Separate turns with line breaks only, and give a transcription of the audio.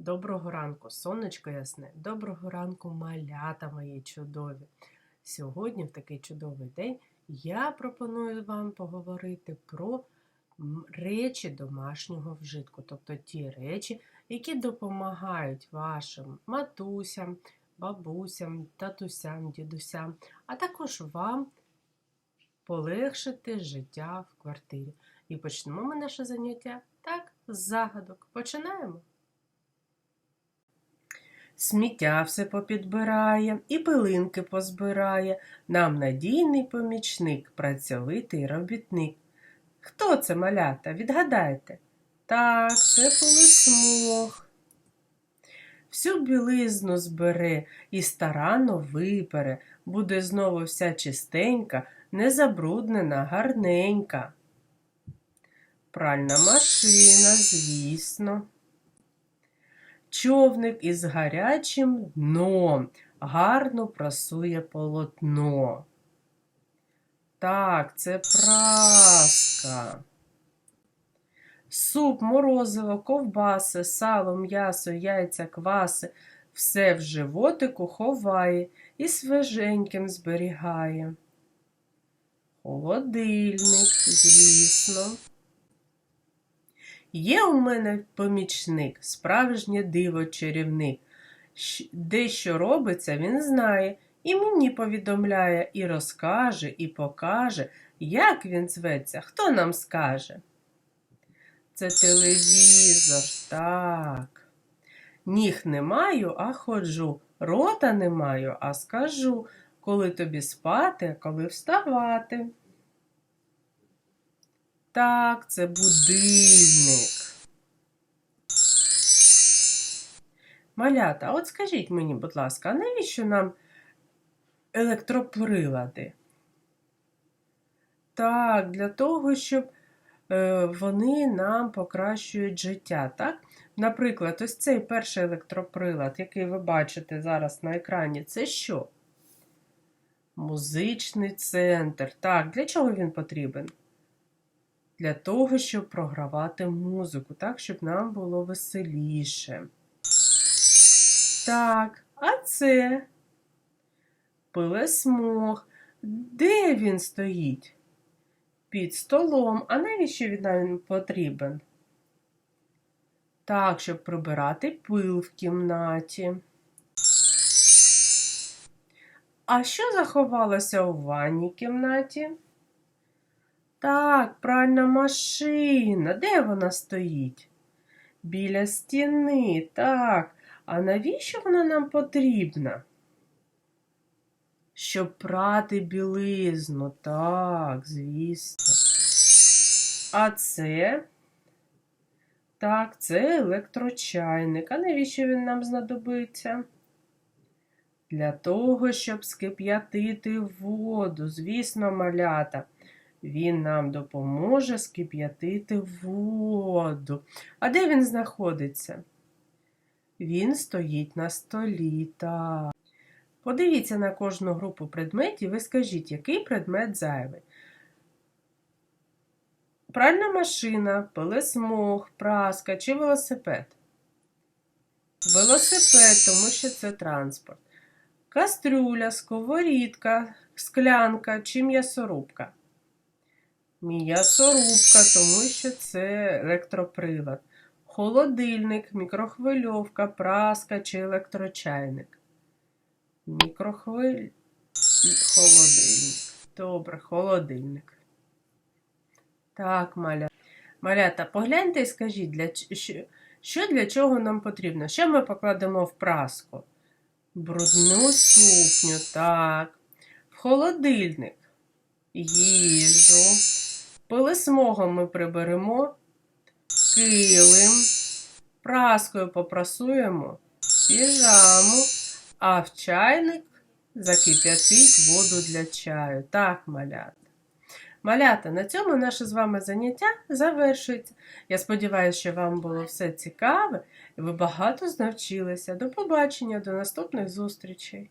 Доброго ранку, сонечко ясне, доброго ранку, малята мої чудові. Сьогодні, в такий чудовий день, я пропоную вам поговорити про речі домашнього вжитку, тобто ті речі, які допомагають вашим матусям, бабусям, татусям, дідусям, а також вам полегшити життя в квартирі. І почнемо ми наше заняття так, з загадок. Починаємо. Сміття все попідбирає і пилинки позбирає. Нам надійний помічник, працьовитий робітник. Хто це малята? Відгадайте? Так, це пилисмог. Всю білизну збере і старанно випере, буде знову вся чистенька, незабруднена, гарненька. Пральна машина, звісно. Човник із гарячим дном гарно прасує полотно. Так, це праска. Суп, морозиво, ковбаси, сало, м'ясо, яйця, кваси все в животику ховає і свеженьким зберігає. Холодильник, звісно. Є у мене помічник, справжнє диво чарівник. Де що робиться, він знає, і мені повідомляє, і розкаже, і покаже, як він зветься, хто нам скаже. Це телевізор, так. Ніг не маю, а ходжу, рота не маю, а скажу, коли тобі спати, коли вставати. Так, це будильник. Малята, от скажіть мені, будь ласка, а навіщо нам електроприлади? Так, для того, щоб е, вони нам покращують життя, так? Наприклад, ось цей перший електроприлад, який ви бачите зараз на екрані, це що? Музичний центр. Так, для чого він потрібен? Для того, щоб програвати музику, так, щоб нам було веселіше. Так, а це пилесмог. Де він стоїть? Під столом. А навіщо він нам потрібен? Так, щоб прибирати пил в кімнаті. А що заховалося у ванній кімнаті? Так, пральна машина. Де вона стоїть? Біля стіни, так. А навіщо вона нам потрібна? Щоб прати білизну, так, звісно. А це? Так, це електрочайник. А навіщо він нам знадобиться? Для того, щоб скип'ятити воду, звісно, малята. Він нам допоможе скип'ятити воду. А де він знаходиться? Він стоїть на столі. Так. Подивіться на кожну групу предметів і скажіть, який предмет зайвий. Пральна машина, пилесмог, праска чи велосипед? Велосипед, тому що це транспорт. Кастрюля, сковорідка, склянка чи м'ясорубка. М'ясорубка, тому що це електроприлад. Холодильник, мікрохвильовка, праска чи електрочайник. Мікрохвиль... Холодильник. Добре, холодильник. Так, маля. Малята, погляньте і скажіть, для... що- для чого нам потрібно? Що ми покладемо в праску? Брудну сукню, так. В холодильник. Їжу. Пилисмогом ми приберемо килим, праскою попрасуємо піжаму, а в чайник закип'ятить воду для чаю. Так, малята. Малята, на цьому наше з вами заняття завершується. Я сподіваюся, що вам було все цікаве і ви багато навчилися. До побачення, до наступних зустрічей!